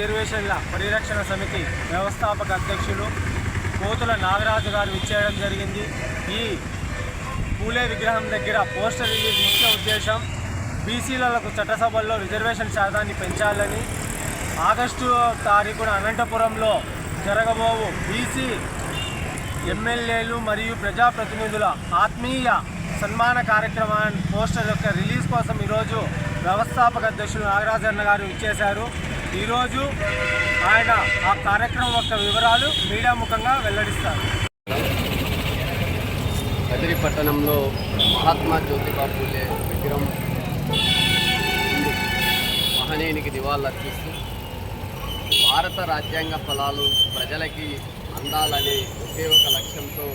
రిజర్వేషన్ల పరిరక్షణ సమితి వ్యవస్థాపక అధ్యక్షులు కోతుల నాగరాజు గారు ఇచ్చేయడం జరిగింది. ఈ పూలే విగ్రహం దగ్గర పోస్టర్ రిలీజ్ ముఖ్య ఉద్దేశం బీసీలకు చట్టసభల్లో రిజర్వేషన్ శాతాన్ని పెంచాలని. ఆగస్టు తారీఖున అనంతపురంలో జరగబోవు బీసీ ఎమ్మెల్యేలు మరియు ప్రజాప్రతినిధుల ఆత్మీయ సన్మాన కార్యక్రమాన్ని పోస్టర్ యొక్క రిలీజ్ కోసం ఈరోజు వ్యవస్థాపక అధ్యక్షులు నాగరాజన్న గారు ఇచ్చేశారు ఈరోజు ఆయన ఆ కార్యక్రమం యొక్క వివరాలు మీడియా ముఖంగా వెల్లడిస్తారు. కదిరి పట్టణంలో మహాత్మా జ్యోతిబా పూలే విగ్రహం ముందు మహనీయునికి నివాళులర్పిస్తూ భారత రాజ్యాంగ ఫలాలు ప్రజలకి అందాలనే ఒకే ఒక లక్ష్యంతో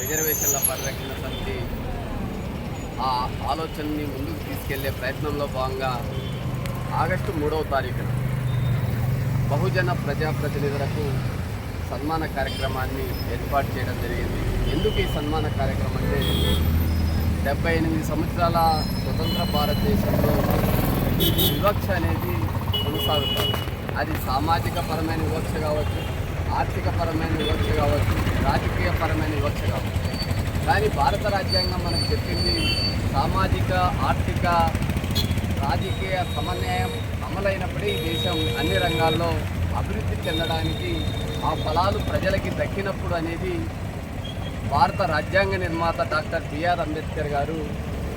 రిజర్వేషన్ల పరిరక్షణ సమితి ఆ ఆలోచనని ముందుకు తీసుకెళ్ళే ప్రయత్నంలో భాగంగా ఆగస్టు మూడవ తారీఖున బహుజన ప్రజాప్రతినిధులకు సన్మాన కార్యక్రమాన్ని ఏర్పాటు చేయడం జరిగింది. ఎందుకు ఈ సన్మాన కార్యక్రమం అంటే డెబ్బై ఎనిమిది సంవత్సరాల స్వతంత్ర భారతదేశంలో వివక్ష అనేది కొనసాగుతుంది. అది సామాజిక పరమైన వివక్ష కావచ్చు ఆర్థిక పరమైన వివక్ష కావచ్చు రాజకీయ పరమైన వివక్ష కావచ్చు. కానీ భారత రాజ్యాంగం మనకు చెప్పింది సామాజిక ఆర్థిక రాజకీయ సమన్వయం అమలైనప్పుడే ఈ దేశం అన్ని రంగాల్లో అభివృద్ధి చెందడానికి ఆ ఫలాలు ప్రజలకి దక్కినప్పుడు అనేది భారత రాజ్యాంగ నిర్మాత డాక్టర్ బిఆర్ అంబేద్కర్ గారు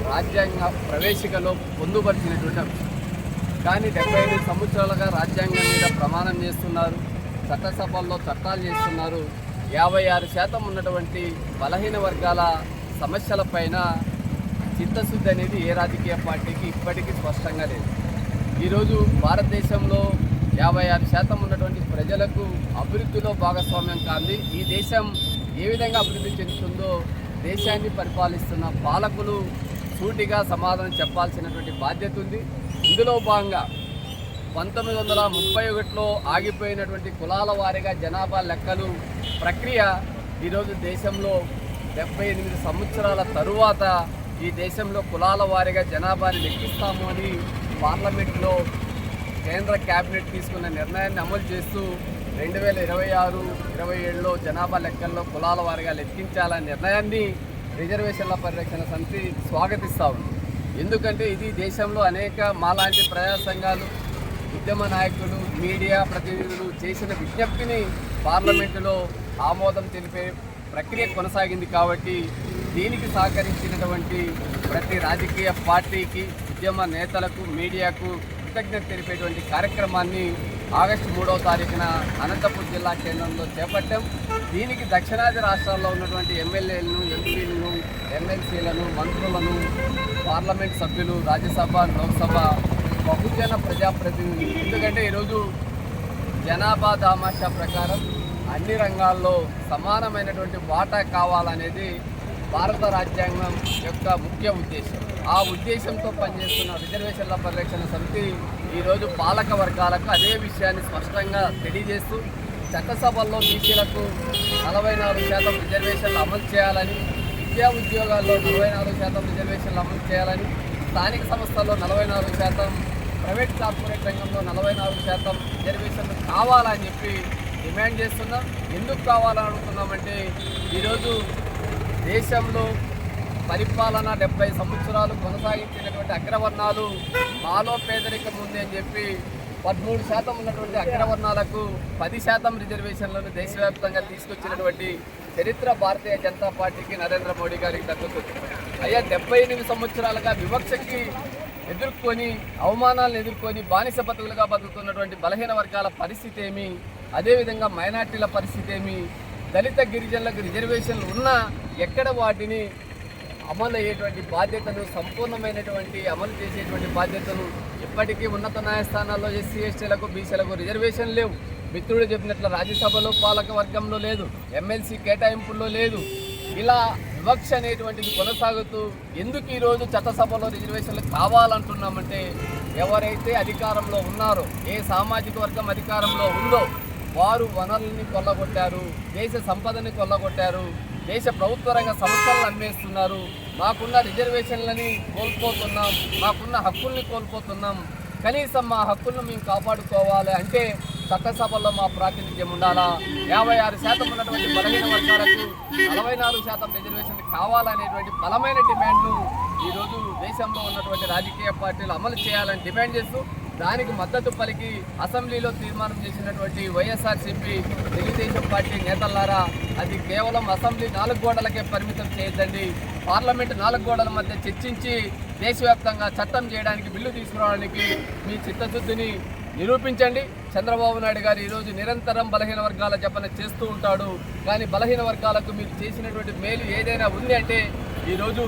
రాజ్యాంగ ప్రవేశికలో పొందుపరిచినటువంటి అంశం. కానీ డెబ్బై ఐదు సంవత్సరాలుగా రాజ్యాంగం మీద ప్రమాణం చేస్తున్నారు చట్టసభల్లో చట్టాలు చేస్తున్నారు. యాభై ఆరు శాతం ఉన్నటువంటి బలహీన వర్గాల సమస్యలపైన చిత్తశుద్ధి అనేది ఏ రాజకీయ పార్టీకి ఇప్పటికీ స్పష్టంగా లేదు. ఈరోజు భారతదేశంలో యాభై ఆరు శాతం ఉన్నటువంటి ప్రజలకు అభివృద్ధిలో భాగస్వామ్యం కాంది. ఈ దేశం ఏ విధంగా అభివృద్ధి చెందుతుందో దేశాన్ని పరిపాలిస్తున్న పాలకులు సూటిగా సమాధానం చెప్పాల్సినటువంటి బాధ్యత ఉంది. ఇందులో భాగంగా పంతొమ్మిది వందల ముప్పై ఒకటిలో ఆగిపోయినటువంటి కులాల వారీగా జనాభా లెక్కలు ప్రక్రియ ఈరోజు దేశంలో డెబ్బై ఎనిమిది సంవత్సరాల తరువాత ఈ దేశంలో కులాల వారీగా జనాభాని లెక్కిస్తాము అని పార్లమెంట్లో కేంద్ర కేబినెట్ తీసుకున్న నిర్ణయాన్ని అమలు చేస్తూ రెండు వేల ఇరవై ఆరు ఇరవై ఏడులో జనాభా లెక్కల్లో కులాల వారిగా లెక్కించాలనే నిర్ణయాన్ని రిజర్వేషన్ల పరిరక్షణ సమితి స్వాగతిస్తా ఉంది. ఎందుకంటే ఇది దేశంలో అనేక మాలాంటి ప్రజా సంఘాలు ఉద్యమ నాయకులు మీడియా ప్రతినిధులు చేసిన విజ్ఞప్తిని పార్లమెంటులో ఆమోదం తెలిపే ప్రక్రియ కొనసాగింది కాబట్టి దీనికి సహకరించినటువంటి ప్రతి రాజకీయ పార్టీకి ఉద్యమ నేతలకు మీడియాకు కృతజ్ఞత తెలిపేటువంటి కార్యక్రమాన్ని ఆగస్టు మూడవ తారీఖున అనంతపురం జిల్లా కేంద్రంలో చేపట్టాం. దీనికి దక్షిణాది రాష్ట్రాల్లో ఉన్నటువంటి ఎమ్మెల్యేలను ఎంపీలను ఎమ్మెల్సీలను మంత్రులను పార్లమెంట్ సభ్యులు రాజ్యసభ లోక్సభ బహుజన ప్రజాప్రతినిధులు. ఎందుకంటే ఈరోజు జనాభా దామాషా ప్రకారం అన్ని రంగాల్లో సమానమైనటువంటి వాటా కావాలనేది భారత రాజ్యాంగం యొక్క ముఖ్య ఉద్దేశం. ఆ ఉద్దేశంతో పనిచేస్తున్న రిజర్వేషన్ల పరిరక్షణ సమితి ఈరోజు పాలక వర్గాలకు అదే విషయాన్ని స్పష్టంగా తెలియజేస్తూ చట్టసభల్లో బీసీలకు నలభై నాలుగు శాతం రిజర్వేషన్లు అమలు చేయాలని విద్యా ఉద్యోగాల్లో నలభై నాలుగు శాతం రిజర్వేషన్లు అమలు చేయాలని స్థానిక సంస్థల్లో నలభై నాలుగు శాతం ప్రైవేట్ కార్పొరేట్ రంగంలో నలభై నాలుగు శాతం రిజర్వేషన్లు కావాలని చెప్పి డిమాండ్ చేస్తున్నాం. ఎందుకు కావాలని అనుకున్నామంటే ఈరోజు దేశంలో పరిపాలన డెబ్బై సంవత్సరాలు కొనసాగించినటువంటి అగ్రవర్ణాలు మాలో పేదరికం ఉంది అని చెప్పి పదమూడు శాతం ఉన్నటువంటి అగ్రవర్ణాలకు పది శాతం రిజర్వేషన్లను దేశవ్యాప్తంగా తీసుకొచ్చినటువంటి చరిత్ర భారతీయ జనతా పార్టీకి నరేంద్ర మోడీ గారికి దక్కుతుంది అయ్యా డెబ్బై ఎనిమిది సంవత్సరాలుగా వివక్షకి ఎదుర్కొని అవమానాలను ఎదుర్కొని బానిస బతుకులుగా బతుకుతున్నటువంటి బలహీన వర్గాల పరిస్థితి ఏమి? అదేవిధంగా మైనార్టీల పరిస్థితి ఏమి? దళిత గిరిజనులకు రిజర్వేషన్లు ఉన్నా ఎక్కడ వాటిని అమలు అయ్యేటువంటి బాధ్యతను సంపూర్ణమైనటువంటి అమలు చేసేటువంటి బాధ్యతను ఇప్పటికీ ఉన్నత న్యాయస్థానాల్లో ఎస్సీ ఎస్టీలకు బీసీలకు రిజర్వేషన్ లేవు. మిత్రుడు చెప్పినట్లు రాజ్యసభలో పాలక వర్గంలో లేదు ఎమ్మెల్సీ కేటాయింపుల్లో లేదు. ఇలా వివక్ష అనేటువంటిది కొనసాగుతూ ఎందుకు ఈరోజు చట్టసభలో రిజర్వేషన్లు కావాలంటున్నామంటే ఎవరైతే అధికారంలో ఉన్నారో ఏ సామాజిక వర్గం అధికారంలో ఉందో వారు వనరుల్ని కొల్లగొట్టారు దేశ సంపదని కొల్లగొట్టారు దేశ ప్రభుత్వ రంగ సంస్థలను అమ్మేస్తున్నారు మాకున్న రిజర్వేషన్లని కోల్పోతున్నాం మాకున్న హక్కుల్ని కోల్పోతున్నాం. కనీసం మా హక్కులను మేము కాపాడుకోవాలి అంటే చట్టసభల్లో మా ప్రాతినిధ్యం ఉండాలా? యాభై ఆరు శాతం ఉన్నటువంటి బలహీన వర్గాలకు నలభై నాలుగు శాతం రిజర్వేషన్ కావాలనేటువంటి బలమైన డిమాండ్ను ఈరోజు దేశంలో ఉన్నటువంటి రాజకీయ పార్టీలు అమలు చేయాలని డిమాండ్ చేస్తూ దానికి మద్దతు పలికి అసెంబ్లీలో తీర్మానం చేసినటువంటి వైఎస్ఆర్సీపీ తెలుగుదేశం పార్టీ నేతలారా అది కేవలం అసెంబ్లీ నాలుగు గోడలకే పరిమితం చేయొద్దండి. పార్లమెంట్ నాలుగు గోడల మధ్య చర్చించి దేశవ్యాప్తంగా చట్టం చేయడానికి బిల్లు తీసుకురావడానికి మీ చిత్తశుద్ధిని నిరూపించండి. చంద్రబాబు నాయుడు గారు ఈరోజు నిరంతరం బలహీన వర్గాల జపన చేస్తూ ఉంటాడు. కానీ బలహీన వర్గాలకు మీరు చేసినటువంటి మేలు ఏదైనా ఉంది అంటే ఈరోజు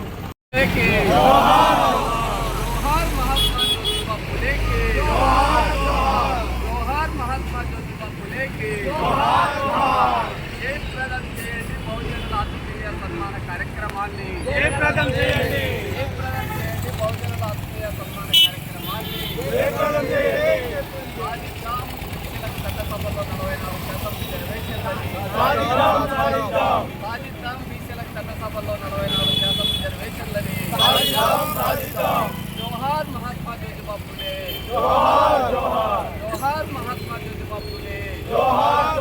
সালাম আজিতাম জোহার মহাত্মা জ্যোতিবা ফুলে জোহার জোহার জোহার মহাত্মা জ্যোতিবা ফুলে জোহার